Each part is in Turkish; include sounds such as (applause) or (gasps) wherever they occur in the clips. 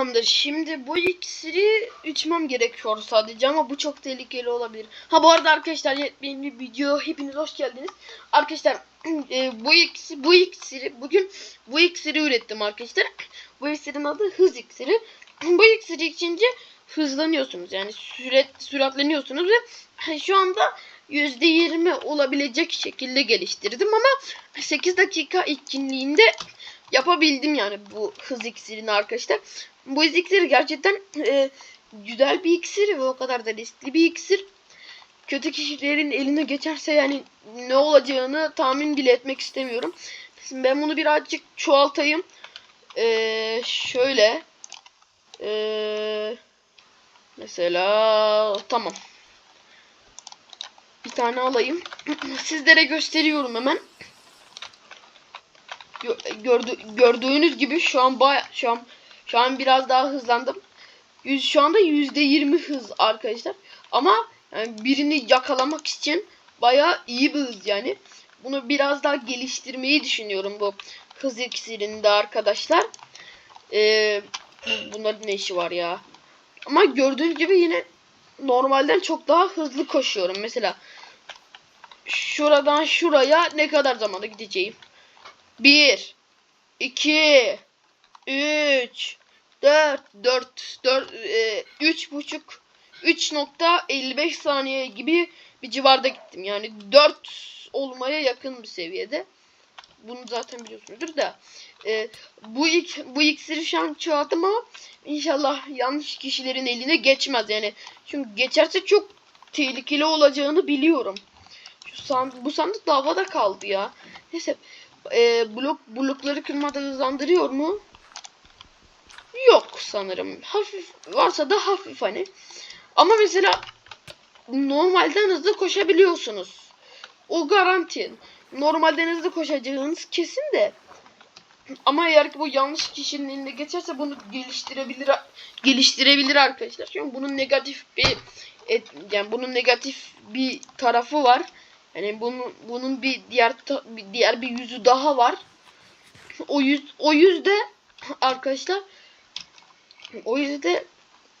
Tamamdır. Şimdi bu iksiri içmem gerekiyor sadece ama bu çok tehlikeli olabilir. Ha bu arada arkadaşlar yepyeni bir video hepiniz hoş geldiniz. Arkadaşlar (clears throat) e, bu iksiri, bu iksiri bugün bu iksiri ürettim arkadaşlar. Bu iksirin adı hız iksiri. (clears throat) Bu iksiri içince hızlanıyorsunuz yani süret süratleniyorsunuz ve (clears throat) şu anda %20 olabilecek şekilde geliştirdim ama 8 dakika etkinliğinde yapabildim yani bu hız iksirini arkadaşlar. Bu hız iksiri gerçekten e, güzel bir iksir ve o kadar da riskli bir iksir. Kötü kişilerin eline geçerse yani ne olacağını tahmin bile etmek istemiyorum. Şimdi ben bunu birazcık çoğaltayım. Ee, şöyle. Ee, mesela tamam. Bir tane alayım. (clears throat) Sizlere gösteriyorum hemen. Gö- Gördü, gördüğünüz gibi şu an baya şu an şu an biraz daha hızlandım. Yüz, şu anda yüzde yirmi hız arkadaşlar. Ama yani birini yakalamak için baya iyi bir hız yani. Bunu biraz daha geliştirmeyi düşünüyorum bu hız iksirinde arkadaşlar. Ee, bu- bunların ne işi var ya? Ama gördüğünüz gibi yine normalden çok daha hızlı koşuyorum. Mesela şuradan şuraya ne kadar zamanda gideceğim? 1 2 3 4 4 4 e, 3 buçuk 3.55 saniye gibi bir civarda gittim. Yani 4 olmaya yakın bir seviyede. Bunu zaten biliyorsunuzdur da. E, bu ilk bu iksiri şu an çoğalttım ama inşallah yanlış kişilerin eline geçmez yani. Çünkü geçerse çok tehlikeli olacağını biliyorum. Şu sandık, bu sandık da havada kaldı ya. Neyse e, blok blokları kırmada hızlandırıyor mu? Yok sanırım. Hafif varsa da hafif hani. Ama mesela normalden hızlı koşabiliyorsunuz. O garanti. Normalden hızlı koşacağınız kesin de. Ama eğer ki bu yanlış kişinin eline geçerse bunu geliştirebilir geliştirebilir arkadaşlar. Çünkü bunun negatif bir et, yani bunun negatif bir tarafı var. Yani bunun bunun bir diğer bir diğer bir yüzü daha var. O yüz o yüzde arkadaşlar o yüzde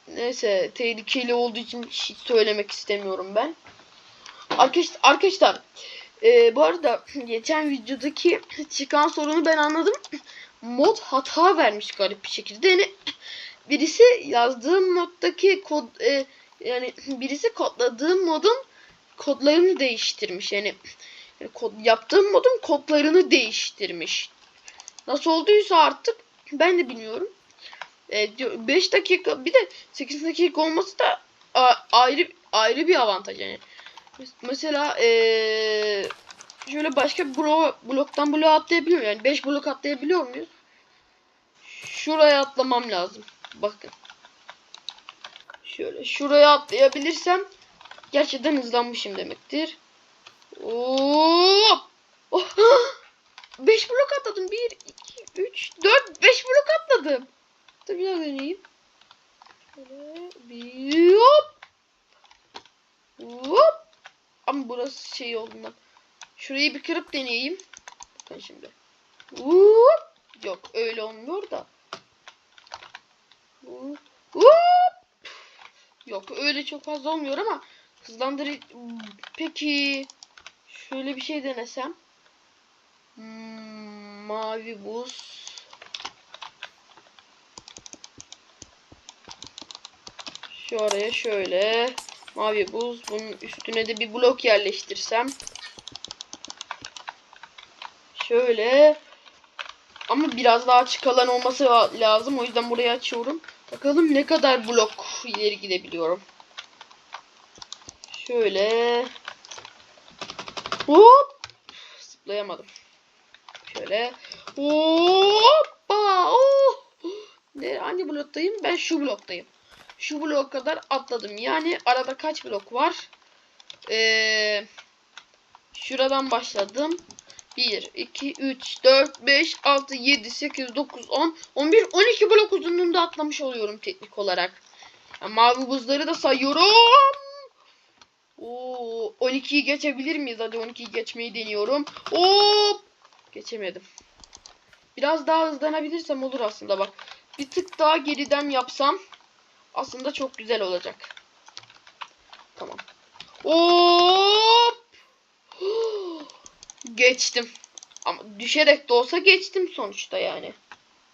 neyse tehlikeli olduğu için hiç söylemek istemiyorum ben. Arkadaşlar arkadaşlar e, bu arada (clears throat) geçen videodaki (clears throat) çıkan sorunu ben anladım. (clears throat) Mod hata vermiş garip bir şekilde. Yani birisi yazdığım moddaki kod e, yani birisi kodladığım modun kodlarını değiştirmiş. Yani, yani kod, yaptığım modun kodlarını değiştirmiş. Nasıl olduysa artık ben de bilmiyorum. 5 dakika bir de 8 dakika olması da a, ayrı ayrı bir avantaj yani. Mes- Mesela eee şöyle başka blo bloktan bloğa atlayabiliyor yani 5 blok atlayabiliyor muyuz? Şuraya atlamam lazım. Bakın. Şöyle şuraya atlayabilirsem gerçekten hızlanmışım demektir. Hop! (laughs) Oh! 5 blok atladım. 1 2 3 4 5 blok atladım. Dur bir daha deneyeyim. Şöyle bir hop. Hop. Ama burası şey olduğundan. Şurayı bir kırıp deneyeyim. Bakın şimdi. Hop. Yok öyle olmuyor da. Hop. Yok öyle çok fazla olmuyor ama hızlandırı peki şöyle bir şey denesem Hmm, mavi buz şu araya şöyle mavi buz bunun üstüne de bir blok yerleştirsem. Şöyle. Ama biraz daha açık alan olması lazım o yüzden burayı açıyorum. Bakalım ne kadar blok ileri gidebiliyorum. Şöyle. Hop! Zıplayamadım. Şöyle. Hoppa! Oh! Ne hangi bloktayım? Ben şu bloktayım şu bloğa kadar atladım. Yani arada kaç blok var? Ee, şuradan başladım. 1, 2, 3, 4, 5, 6, 7, 8, 9, 10, 11, 12 blok uzunluğunda atlamış oluyorum teknik olarak. Yani mavi buzları da sayıyorum. Oo, 12'yi geçebilir miyiz? Hadi 12'yi geçmeyi deniyorum. Hop! Geçemedim. Biraz daha hızlanabilirsem olur aslında bak. bir tık daha geriden yapsam aslında çok güzel olacak. Tamam. Hop! (gasps) Geçtim. Ama düşerek de olsa geçtim sonuçta yani.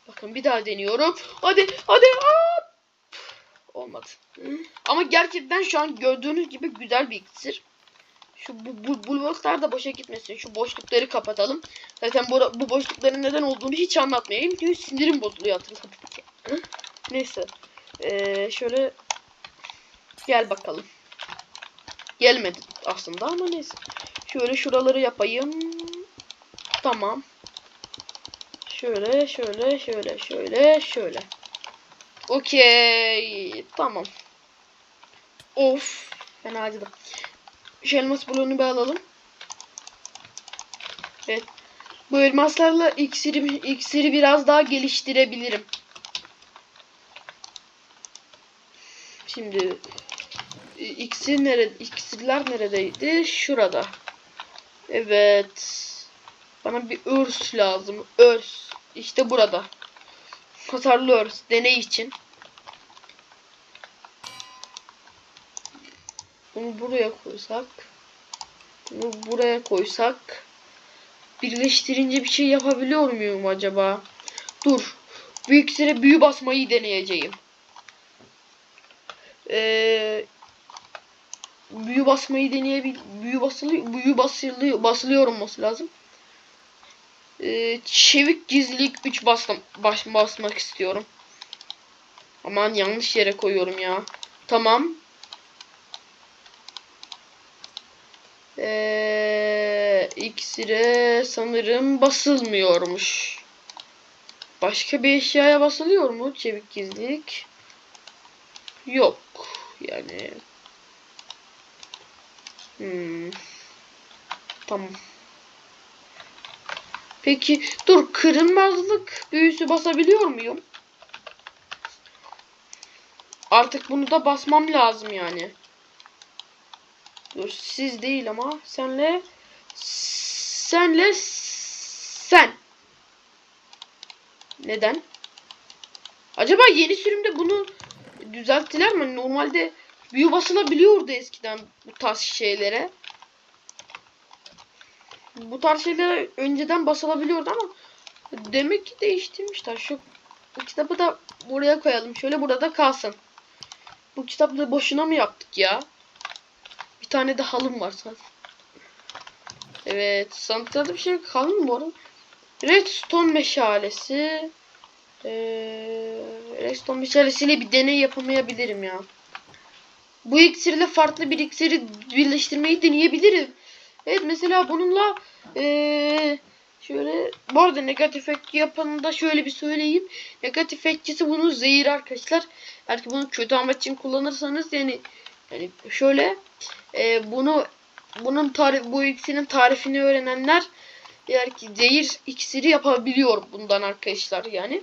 Bakın bir daha deniyorum. Hadi hadi. Hop! Olmadı. Ama gerçekten şu an gördüğünüz gibi güzel bir iksir. Şu bu, bu, bu bloklar da boşa gitmesin. Şu boşlukları kapatalım. Zaten bu, bu boşlukların neden olduğunu hiç anlatmayayım. Çünkü sinirim bozuluyor hatırladıkça. Neyse. Ee, şöyle gel bakalım. Gelmedi aslında ama neyse. Şöyle şuraları yapayım. Tamam. Şöyle şöyle şöyle şöyle şöyle. Okey. Tamam. Of. Fena acıdı. Şu elmas bloğunu bir alalım. Evet. Bu elmaslarla iksiri, iksiri biraz daha geliştirebilirim. Şimdi iksir nerede? İksirler neredeydi? Şurada. Evet. Bana bir örs lazım. Örs. İşte burada. Hasarlı örs. Deney için. Bunu buraya koysak. Bunu buraya koysak. Birleştirince bir şey yapabiliyor muyum acaba? Dur. Bu iksire büyü basmayı deneyeceğim. Ee, büyü basmayı deneyebil büyü basılı büyü basılı basılıyor olması lazım. Ee, çevik gizlilik 3 bastım baş, basmak istiyorum. Aman yanlış yere koyuyorum ya. Tamam. Ee, iksire sanırım basılmıyormuş. Başka bir eşyaya basılıyor mu? Çevik gizlilik. Yok. Yani. Hmm. Tamam. Peki dur kırılmazlık büyüsü basabiliyor muyum? Artık bunu da basmam lazım yani. Dur siz değil ama senle senle sen. Neden? Acaba yeni sürümde bunu düzelttiler mi? Normalde büyü basılabiliyordu eskiden bu tarz şeylere. Bu tarz şeylere önceden basılabiliyordu ama demek ki değiştirmişler. Şu bu kitabı da buraya koyalım. Şöyle burada kalsın. Bu kitapları boşuna mı yaptık ya? Bir tane de halım var zaten. Evet. Santralarda bir şey kaldı mı bu arada? Redstone meşalesi. Ee, redstone meşalesiyle bir deney yapamayabilirim ya. Bu iksirle farklı bir iksiri birleştirmeyi deneyebilirim. Evet mesela bununla ee, şöyle bu arada negatif etki yapanında şöyle bir söyleyeyim. Negatif etkisi bunun zehir arkadaşlar. Belki bunu kötü amaç için kullanırsanız yani yani şöyle e, bunu bunun tarif bu iksirin tarifini öğrenenler eğer ki zehir iksiri yapabiliyor bundan arkadaşlar yani.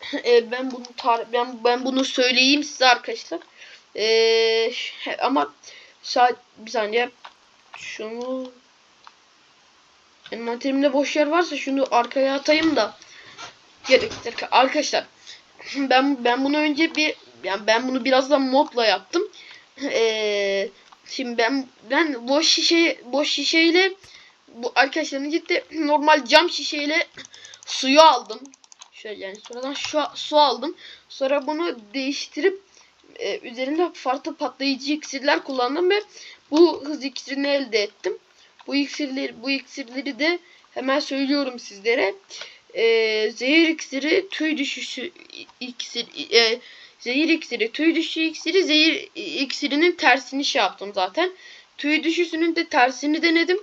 (clears throat) E, ben bunu tar ben ben bunu söyleyeyim size arkadaşlar. E, ama saat bir saniye. Şunu envanterimde boş yer varsa şunu arkaya atayım da. Gerektir arkadaşlar (clears throat) ben ben bunu önce bir yani ben bunu biraz da modla yaptım. (clears throat) Ee, şimdi ben ben boş şişe boş şişeyle bu arkadaşlarım ciddi normal cam şişeyle suyu aldım şöyle yani sonradan şu su aldım sonra bunu değiştirip e, üzerinde farklı patlayıcı iksirler kullandım ve bu hız iksirini elde ettim. Bu iksirleri, bu iksirleri de hemen söylüyorum sizlere. E, zehir iksiri, tüy düşüşü iksir, e, zehir iksiri, tüy düşüşü iksiri, zehir iksirinin tersini şey yaptım zaten. Tüy düşüşünün de tersini denedim.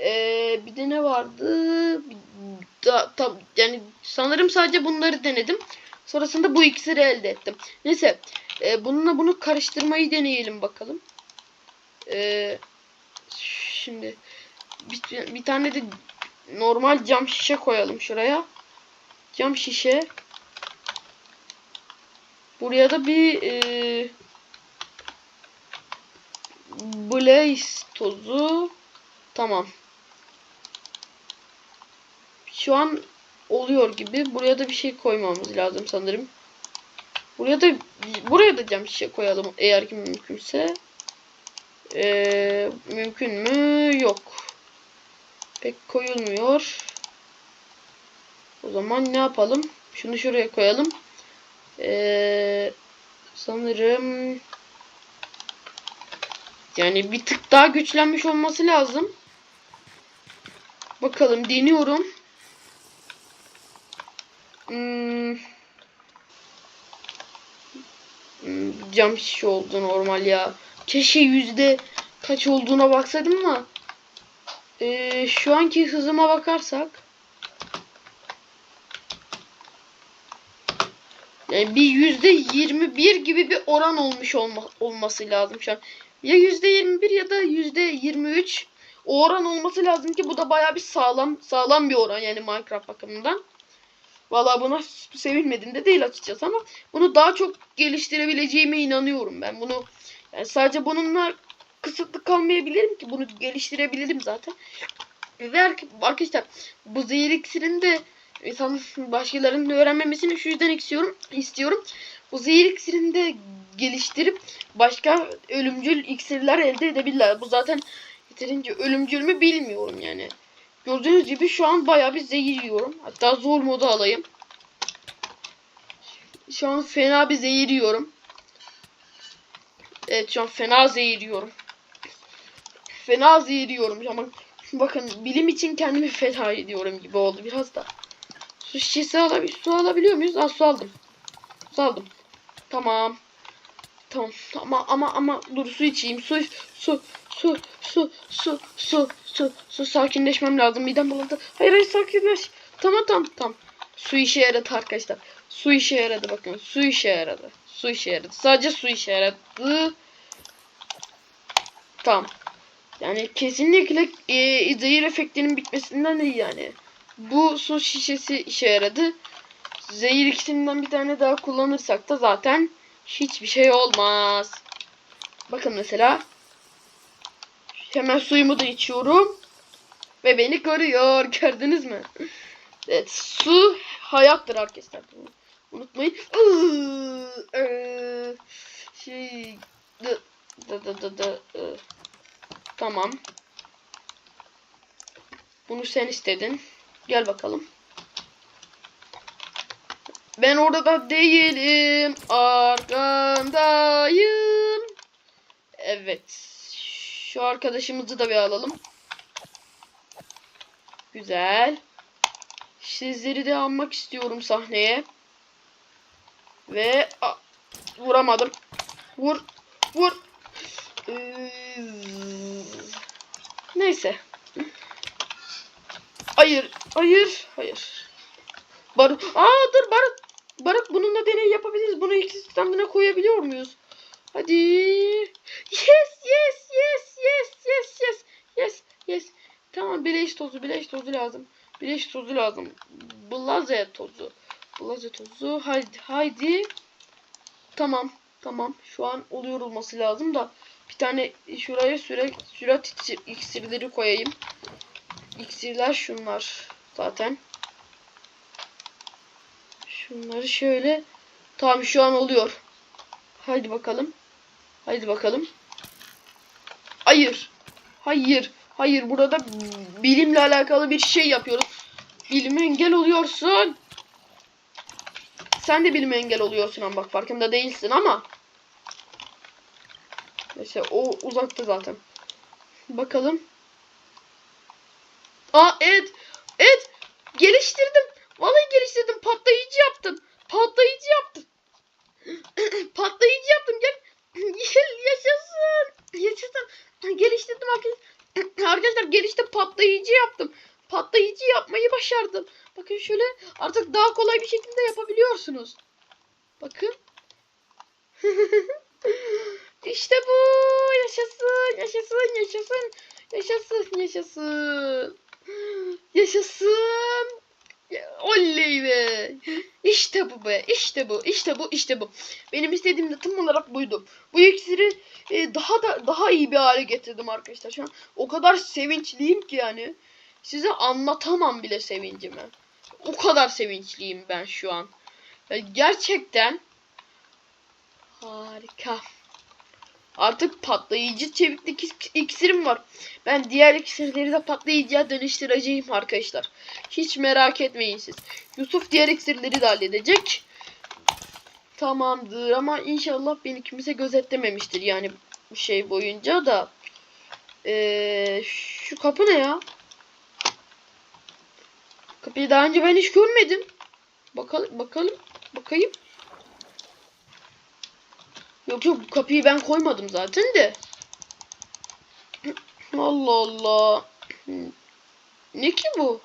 E, bir de ne vardı? Da, tam, yani sanırım sadece bunları denedim. Sonrasında bu iksiri elde ettim. Neyse. E, bununla bunu karıştırmayı deneyelim bakalım. E, şimdi bir, bir tane de normal cam şişe koyalım şuraya. Cam şişe. Buraya da bir e, blaze tozu. Tamam. Şu an oluyor gibi. Buraya da bir şey koymamız lazım sanırım. Buraya da buraya da cam şişe koyalım eğer ki mümkünse. Ee, mümkün mü? Yok. Pek koyulmuyor. O zaman ne yapalım? Şunu şuraya koyalım. Ee, sanırım yani bir tık daha güçlenmiş olması lazım. Bakalım deniyorum. Hmm. Hmm, Cam şişe oldu normal ya. Keşke yüzde kaç olduğuna baksaydım ama. Ee, şu anki hızıma bakarsak. Yani bir yüzde 21 gibi bir oran olmuş olma, olması lazım şu an. Ya yüzde 21 ya da yüzde 23 o oran olması lazım ki bu da baya bir sağlam sağlam bir oran yani Minecraft bakımından. Vallahi buna sevinmedim de değil açıkçası ama bunu daha çok geliştirebileceğime inanıyorum ben. Bunu yani sadece bununla kısıtlı kalmayabilirim ki bunu geliştirebilirim zaten. Ve arkadaşlar bu zehir iksirini de insan başkalarının öğrenmemesini şu yüzden istiyorum. istiyorum. Bu zehir iksirini de geliştirip başka ölümcül iksirler elde edebilirler. Bu zaten yeterince ölümcül mü bilmiyorum yani. Gördüğünüz gibi şu an bayağı bir zehir yiyorum. Hatta zor modu alayım. Şu an fena bir zehir yiyorum. Evet şu an fena zehir yiyorum. Fena zehir yiyorum. Ama bakın bilim için kendimi feda ediyorum gibi oldu biraz da. Su şişesi alabil su alabiliyor muyuz? Aa su aldım. Su aldım. Tamam. Tamam ama ama ama dur su içeyim. Su su su su su su su su sakinleşmem lazım. Midem bulandı. Hayır hayır sakinleş. Tamam tamam tamam. Su işe yaradı arkadaşlar. Su işe yaradı bakın. Su işe yaradı. Su işe yaradı. Sadece su işe yaradı. Tamam. Yani kesinlikle e, zehir efektinin bitmesinden değil yani. Bu su şişesi işe yaradı. Zehir ikisinden bir tane daha kullanırsak da zaten hiçbir şey olmaz. Bakın mesela. Hemen suyumu da içiyorum. Ve beni koruyor. Gördünüz mü? Evet. Su hayattır arkadaşlar. Unutmayın. Eee, Şey. dı- dı- dı- dı- dı, ıı. Tamam. Bunu sen istedin. Gel bakalım. Ben orada değilim. Arkandayım. Evet. Şu arkadaşımızı da bir alalım. Güzel. Sizleri de almak istiyorum sahneye. Ve a, vuramadım. Vur. Vur. Ee, neyse. Hayır. Hayır. Hayır. Barut. Aa dur Barut. Barut bununla deney yapabiliriz. Bunu iki sistemine koyabiliyor muyuz? Hadi. Yes yes yes yes yes yes yes yes. Tamam bileş tozu bileş tozu lazım. Bileş tozu lazım. Blaze tozu. Blaze tozu. Haydi haydi. Tamam tamam. Şu an oluyor olması lazım da. Bir tane şuraya süre sürat iksir- iksirleri koyayım. İksirler şunlar zaten. Şunları şöyle. Tamam şu an oluyor. Haydi bakalım. Haydi bakalım. Hayır. Hayır. Hayır burada bilimle alakalı bir şey yapıyoruz. Bilime engel oluyorsun. Sen de bilime engel oluyorsun ama bak farkında değilsin ama. Neyse o uzakta zaten. Bakalım. Aa evet. Evet. Geliştirdim. Vallahi geliştirdim. Patlayıcı yaptım. Patlayıcı yaptım. (clears throat) Patlayıcı yaptım. Gel. Yaşasın. Yaşasın. Geliştirdim (clears throat) arkadaşlar. Arkadaşlar gelişti patlayıcı yaptım. Patlayıcı yapmayı başardım. Bakın şöyle artık daha kolay bir şekilde yapabiliyorsunuz. Bakın. (laughs) işte bu. Yaşasın. Yaşasın. Yaşasın. Yaşasın. Yaşasın. Yaşasın. Oley be. İşte bu be. İşte bu. İşte bu. İşte bu. Benim istediğim de tam olarak buydu. Bu iksiri e, daha da daha iyi bir hale getirdim arkadaşlar. Şu an o kadar sevinçliyim ki yani. Size anlatamam bile sevincimi. O kadar sevinçliyim ben şu an. Yani gerçekten Harika. Artık patlayıcı çeviklik ik- iksirim var. Ben diğer iksirleri de patlayıcıya dönüştüreceğim arkadaşlar. Hiç merak etmeyin siz. Yusuf diğer iksirleri de halledecek. Tamamdır ama inşallah beni kimse gözetlememiştir yani bu şey boyunca da. Ee, şu kapı ne ya? Kapıyı daha önce ben hiç görmedim. Bakalım bakalım bakayım. Yok yok bu kapıyı ben koymadım zaten de. Allah Allah. Ne ki bu?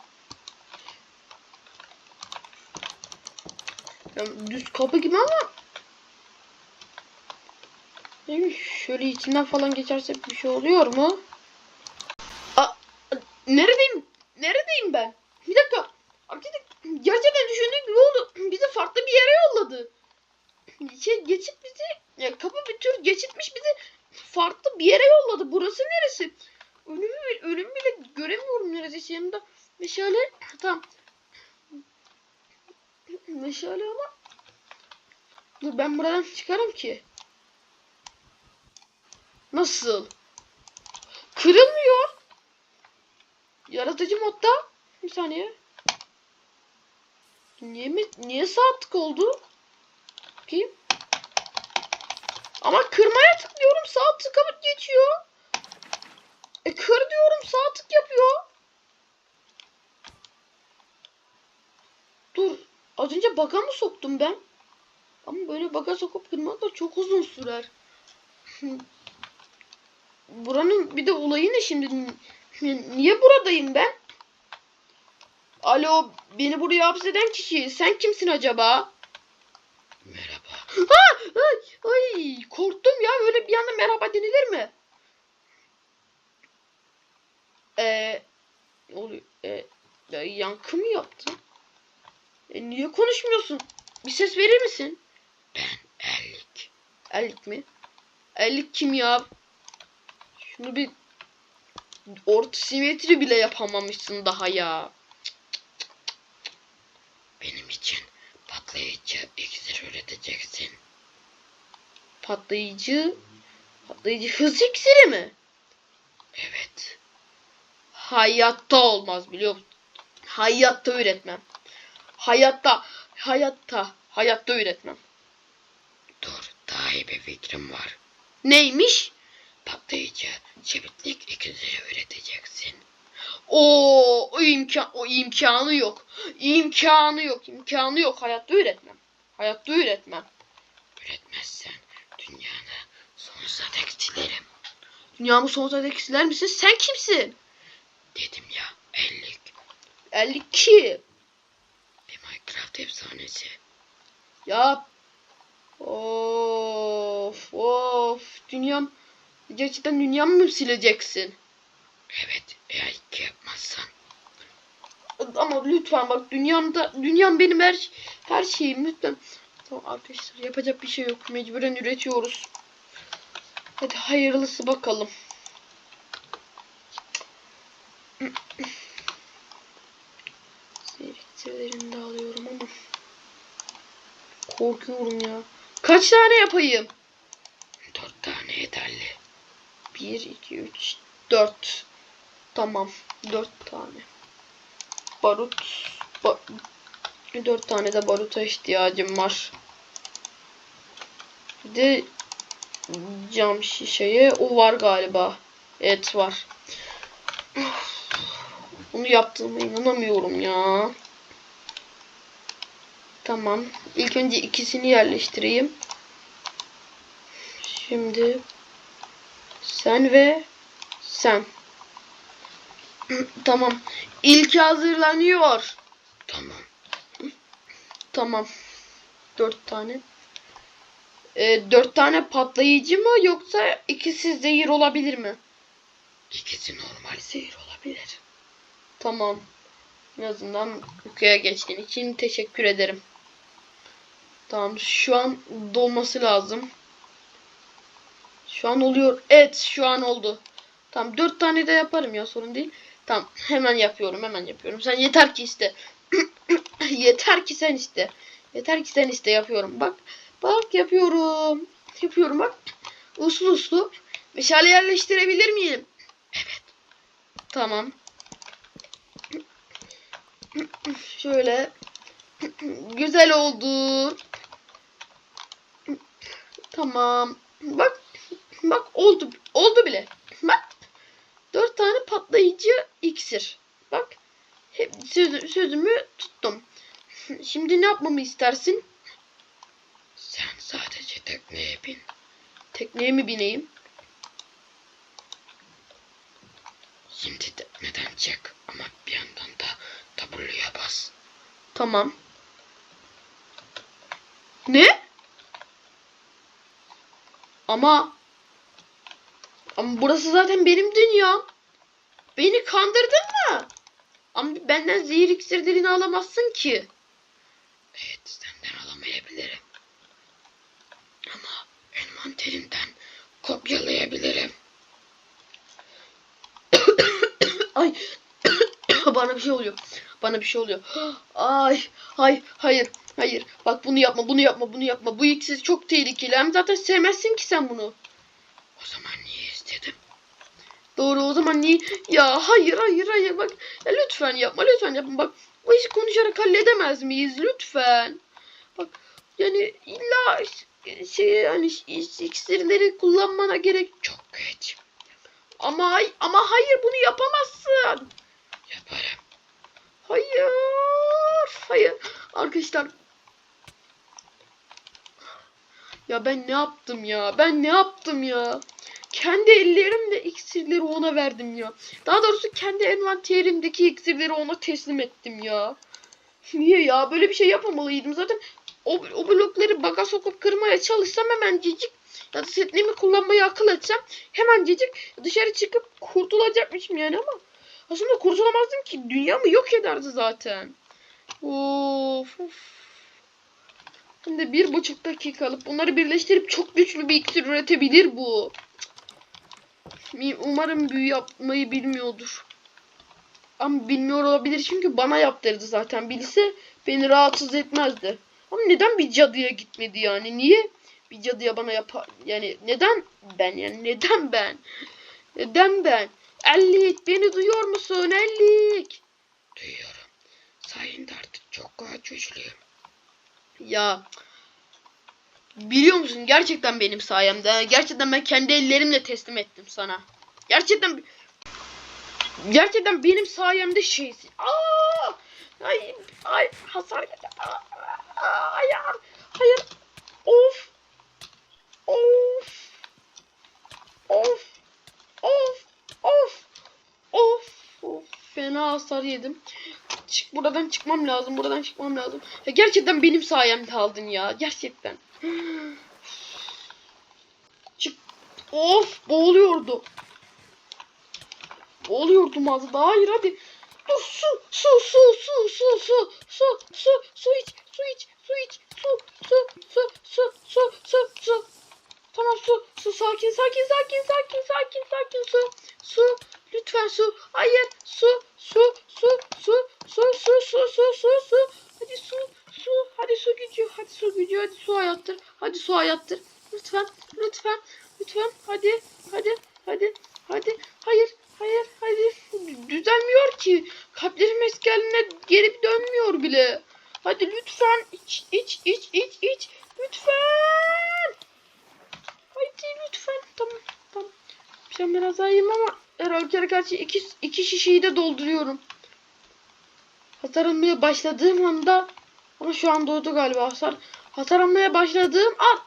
Ya düz kapı gibi ama. Yani şöyle içinden falan geçerse bir şey oluyor mu? Aa? Neredeyim ben? Bir dakika. Arkadaşlar gerçekten düşündüğüm gibi oldu. Bizi farklı bir yere yolladı. Şey, geçit bizi ya kapı bir tür geçitmiş bizi farklı bir yere yolladı. Burası neresi? Önümü, bile- önümü bile göremiyorum neredeyse yanımda. Meşale tamam. Meşale ama Dur ben buradan çıkarım ki. Nasıl? Kırılmıyor. Yaratıcı modda. Bir saniye. Niye mi? Niye sağ tık oldu? Bakayım. Ama kırmaya tıklıyorum sağ tık geçiyor. E kır diyorum sağ tık yapıyor. Dur. Az önce baka mı soktum ben? Ama böyle baka sokup kırmak da çok uzun sürer. (laughs) Buranın bir de olayı ne şimdi? Niye buradayım ben? Alo, beni buraya hapseden kişi. Sen kimsin acaba? Merhaba. Ha, ay, ay, korktum ya. Öyle bir anda merhaba denilir mi? Ee, ne oluyor? Ee, ya yankı mı yaptın? E, niye konuşmuyorsun? Bir ses verir misin? Ben Erlik. Ellik mi? Ellik kim ya? Şunu bir orta simetri bile yapamamışsın daha ya. Benim için patlayıcı iksir üreteceksin. Patlayıcı patlayıcı hız iksiri mi? Evet. Hayatta olmaz biliyor musun? Hayatta üretmem. Hayatta, hayatta, hayatta üretmem. Dur daha iyi bir fikrim var. Neymiş? Patlayıcı çeviklik iksiri üreteceksin. O, o imkan, o imkanı yok. İmkanı yok, imkanı yok. Hayatta üretmem. Hayatta üretmem. Üretmezsen dünyanı sonsuza dek silerim. Dünyamı sonsuza dek siler misin? Sen kimsin? Dedim ya Erlik. 52. Bir Minecraft efsanesi. Ya. Of, of. Dünyam. Gerçekten dünyamı mı sileceksin? Evet eğer ki yapmazsan. Ama lütfen bak dünyamda dünyam benim her her şeyim lütfen. Tamam arkadaşlar yapacak bir şey yok. Mecburen üretiyoruz. Hadi hayırlısı bakalım. Seyircilerini de alıyorum ama korkuyorum ya. Kaç tane yapayım? Dört tane yeterli. 1, 2, 3, 4. Tamam. 4 tane. Barut. Ba 4 tane de baruta ihtiyacım var. Bir de cam şişeye o var galiba. Evet var. (sighs) Bunu yaptığıma inanamıyorum ya. Tamam. İlk önce ikisini yerleştireyim. Şimdi sen ve sen. (clears throat) tamam. İlk hazırlanıyor. Tamam. (clears throat) Tamam. Dört tane. Ee, dört tane patlayıcı mı yoksa ikisi zehir olabilir mi? İkisi normal zehir olabilir. Tamam. En azından uykuya geçtiğin için teşekkür ederim. Tamam şu an dolması lazım. Şu an oluyor. Evet şu an oldu. Tamam dört tane de yaparım ya sorun değil. Tamam hemen yapıyorum hemen yapıyorum. Sen yeter ki iste. (clears throat) yeter ki sen iste. Yeter ki sen iste yapıyorum. Bak bak yapıyorum. yapıyorum bak. Uslu uslu. Meşale yerleştirebilir miyim? Evet. Tamam. (clears throat) Şöyle. (clears throat) Güzel oldu. Tamam. Bak. Bak oldu. Oldu bile. Bak. Dört tane patlayıcı iksir. Bak. Hep sözü- sözümü tuttum. Şimdi ne yapmamı istersin? Sen sadece tekneye bin. Tekneye mi bineyim? Şimdi tekneden çık ama bir yandan da W'ye bas. Tamam. Ne? Ama ama burası zaten benim dünyam. Beni kandırdın mı? Ama benden zehir iksirlerini alamazsın ki. Evet senden alamayabilirim. Ama envanterinden kopyalayabilirim. (coughs) Ay (coughs) bana bir şey oluyor. Bana bir şey oluyor. Ay hay hayır hayır. Bak bunu yapma bunu yapma bunu yapma. Bu iksir çok tehlikeli. Hem zaten sevmezsin ki sen bunu. O zaman? Doğru o zaman niye? Ya hayır hayır hayır bak. Ya lütfen yapma lütfen yapma bak. Bu işi konuşarak halledemez miyiz lütfen? Bak yani illa şey hani iksirleri kullanmana gerek Çok geç. ama ama hayır bunu yapamazsın. Yaparım. Hayır. Hayır. Arkadaşlar. Ya ben ne yaptım ya? Ben ne yaptım ya? Kendi ellerimle iksirleri ona verdim ya. Daha doğrusu kendi envanterimdeki iksirleri ona teslim ettim ya. Niye ya? Böyle bir şey yapamalıydım. Zaten o, o blokları baga sokup kırmaya çalışsam hemencecik ya da setliğimi kullanmayı akıl etsem hemencecik dışarı çıkıp kurtulacakmışım yani ama aslında kurtulamazdım ki. Dünyamı yok ederdi zaten. Of of. Hem bir buçuk dakikalık. Bunları birleştirip çok güçlü bir iksir üretebilir bu. Umarım büyü yapmayı bilmiyordur. Ama bilmiyor olabilir çünkü bana yaptırdı zaten. Bilse beni rahatsız etmezdi. Ama neden bir cadıya gitmedi yani? Niye bir cadıya bana yapar? Yani neden ben yani neden ben? Neden ben? Ellik beni duyuyor musun? Ellik. Duyuyorum. Sayende artık çok güçlüyüm. Ya biliyor musun gerçekten benim sayemde. Gerçekten ben kendi ellerimle teslim ettim sana. Gerçekten gerçekten benim sayemde şeysin. Aa! Ay, ay hasar geldi. Ayağım. Hayır. Of. Of. Of. Of. Of. Of. Of. Fena hasar yedim. Çık buradan çıkmam lazım. Buradan çıkmam lazım. Ya gerçekten benim sayemde aldın ya. Gerçekten. Çık. Of boğuluyordu. Boğuluyordum az daha. Hayır hadi. Dur su su su su su su su su su iç su iç su iç su su su su su su su Tamam su su sakin sakin sakin sakin sakin sakin su su lütfen su hayır su su su su su su su su su su hadi su su hadi su gücü hadi su gücü hadi su hayattır hadi su hayattır lütfen lütfen lütfen hadi hadi hadi hadi hayır hayır hadi düzelmiyor ki kalplerim eski haline geri dönmüyor bile hadi lütfen iç iç iç iç iç lütfen lütfen. Tamam. Tamam. Ben biraz daha yiyeyim ama herhalde karşı iki, iki şişeyi de dolduruyorum. Hasar almaya başladığım anda ama şu an doğdu galiba hasar. Hasar almaya başladığım an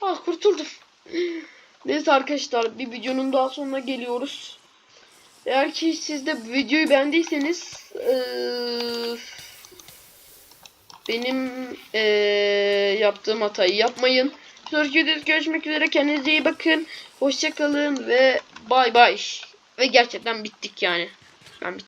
Ah kurtuldum. (gasps) Neyse arkadaşlar bir videonun daha sonuna geliyoruz. Eğer ki siz de videoyu beğendiyseniz eee, benim eee, yaptığım hatayı yapmayın. Sonraki görüşmek üzere. Kendinize iyi bakın. Hoşçakalın ve bay bay. Ve gerçekten bittik yani. Ben bittim.